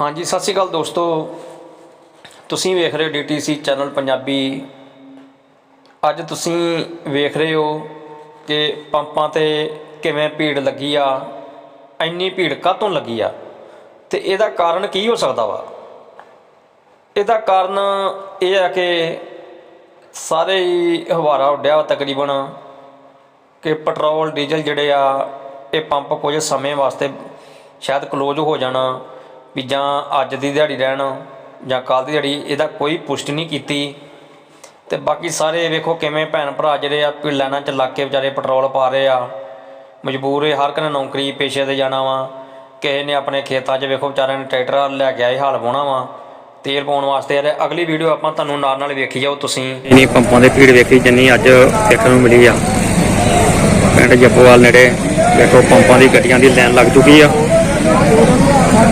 ਹਾਂਜੀ, ਸਤਿ ਸ਼੍ਰੀ ਅਕਾਲ ਦੋਸਤੋ। ਤੁਸੀਂ ਵੇਖ ਰਹੇ ਹੋ ਡੀਟੀਸੀ ਚੈਨਲ ਪੰਜਾਬੀ। ਅੱਜ ਤੁਸੀਂ ਵੇਖ ਰਹੇ ਹੋ ਕਿ ਪੰਪਾਂ ਤੇ ਕਿਵੇਂ ਭੀੜ ਲੱਗੀ ਆ, ਇੰਨੀ ਭੀੜ ਕਾਹਤੋਂ ਲੱਗੀ ਆ? ਤੇ ਇਹਦਾ ਕਾਰਨ ਕੀ ਹੋ ਸਕਦਾ ਵਾ? ਇਹਦਾ ਕਾਰਨ ਇਹ ਆ ਕਿ ਸਾਰੇ ਹੀ ਹਵਾਰਾ ਉੱਡਿਆ ਵਾ ਤਕਰੀਬਨ ਕਿ ਪੈਟਰੋਲ, ਡੀਜ਼ਲ ਜਿਹੜੇ ਆ, ਇਹ ਪੰਪ ਕੁਝ ਸਮੇਂ ਵਾਸਤੇ ਸ਼ਾਇਦ ਕਲੋਜ਼ ਹੋ ਜਾਣਾ। ਵੀ ਜਾਂ ਅੱਜ ਦੀ ਦਿਹਾੜੀ ਰਹਿਣ ਜਾਂ ਕੱਲ੍ਹ ਦੀ ਦਿਹਾੜੀ ਇਹਦਾ ਕੋਈ ਪੁਸ਼ਟੀ ਨਹੀਂ ਕੀਤੀ। ਤੇ ਬਾਕੀ ਸਾਰੇ ਵੇਖੋ ਕਿਵੇਂ ਭੈਣ ਭਰਾ ਜਿਹੜੇ ਆ ਲਾਈਨਾਂ 'ਚ ਲੱਗ ਕੇ ਵਿਚਾਰੇ ਪੈਟਰੋਲ ਪਾ ਰਹੇ ਆ। ਮਜਬੂਰ ਹੈ ਹਰ ਕਿਸੇ ਨੇ ਨੌਕਰੀ ਪੇਸ਼ੇ ਤੇ ਜਾਣਾ ਵਾ। ਕਿਸੇ ਨੇ ਆਪਣੇ ਖੇਤਾਂ 'ਚ ਵੇਖੋ ਵਿਚਾਰਿਆਂ ਨੇ ਟਰੈਕਟਰ ਲੈ ਕੇ ਆਏ, ਹਾਲ ਵਾਹੁਣਾ ਵਾ। ਤੇਲ ਪਾਉਣ ਵਾਸਤੇ ਯਾਰ ਅਗਲੀ ਵੀਡੀਓ ਆਪਾਂ ਤੁਹਾਨੂੰ ਨਾਲ ਨਾਲ ਵੇਖੀ ਜਾਓ ਤੁਸੀਂ। ਇਨੀ ਪੰਪਾਂ ਦੇ ਭੀੜ ਵੇਖੀ ਜਿੰਨੀ ਅੱਜ ਦੇਖਣ ਨੂੰ ਮਿਲੀ ਆ। ਪਿੰਡ ਜੱਪੋਵਾਲ ਨੇੜੇ ਵੇਖੋ ਪੰਪਾਂ ਦੀ ਗੱਡੀਆਂ ਦੀ ਲਾਈਨ ਲੱਗ ਚੁੱਕੀ ਆ।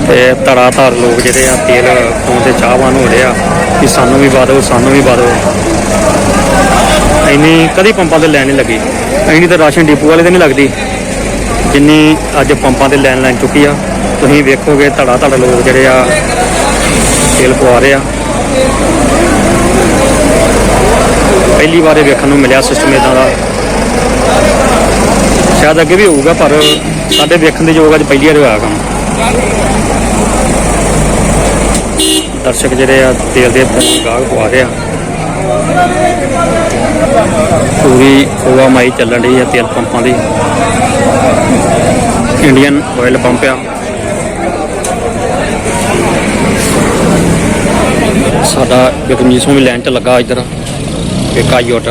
ਤੇ ਧੜਾ ਧੜ ਲੋਕ ਜਿਹੜੇ ਆ, ਤੇਲ ਪਾਉਣ ਤੇ ਚਾਹਵਾਨ ਹੋ ਰਹੇ ਆ ਕਿ ਸਾਨੂੰ ਵੀ ਪਾ ਦਿਓ ਸਾਨੂੰ ਵੀ ਪਾ ਦਿਓ ਇੰਨੀ ਕਦੀ ਪੰਪਾਂ ਤੇ ਲੈਣ ਨਹੀਂ ਲੱਗੀ। ਇੰਨੀ ਤਾਂ ਰਾਸ਼ਨ ਡਿਪੂ ਵਾਲੇ ਤੇ ਨਹੀਂ ਲੱਗਦੀ। ਜਿੰਨੀ ਅੱਜ ਪੰਪਾਂ ਤੇ ਲੈਣ ਲੱਗ ਚੁੱਕੀ ਆ, ਤੁਸੀਂ ਵੇਖੋਗੇ ਧੜਾ ਧੜ ਲੋਕ ਜਿਹੜੇ ਆ, ਤੇਲ ਪਵਾ ਰਹੇ ਆ। ਪਹਿਲੀ ਵਾਰ ਵੇਖਣ ਨੂੰ ਮਿਲਿਆ ਸਿਸਟਮ ਇਦਾਂ ਦਾ। ਸ਼ਾਇਦ ਅੱਗੇ ਵੀ ਹੋਊਗਾ, ਪਰ ਸਾਡੇ ਵੇਖਣ ਦੇ ਯੋਗ ਅੱਜ ਪਹਿਲੀ ਵਾਰ ਹੋਇਆ ਕੰਮ। ਦਰਸ਼ਕ ਜਿਹੜੇ ਆ ਤੇਲ ਦੇ ਪੌਣ ਗਾਹਕ ਪਵਾ ਰਹੇ ਆ। ਪੂਰੀ ਖੋਆ ਮਾਈ ਚੱਲਣ ਰਹੀ ਆ ਤੇਲ ਪੰਪਾਂ ਦੀ। ਇੰਡੀਅਨ ਆਇਲ ਪੰਪ ਆ। ਸਾਡਾ ਗਰਮੀਤ ਸਿੰਘ ਵੀ ਲੈਣ 'ਚ ਲੱਗਾ ਇੱਧਰ। ਇੱਕ ਆਈਓਟ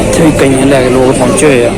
ਇੱਥੇ ਵੀ ਕਈਆਂ ਲੈ ਕੇ ਲੋਕ ਪਹੁੰਚੇ ਹੋਏ ਆ।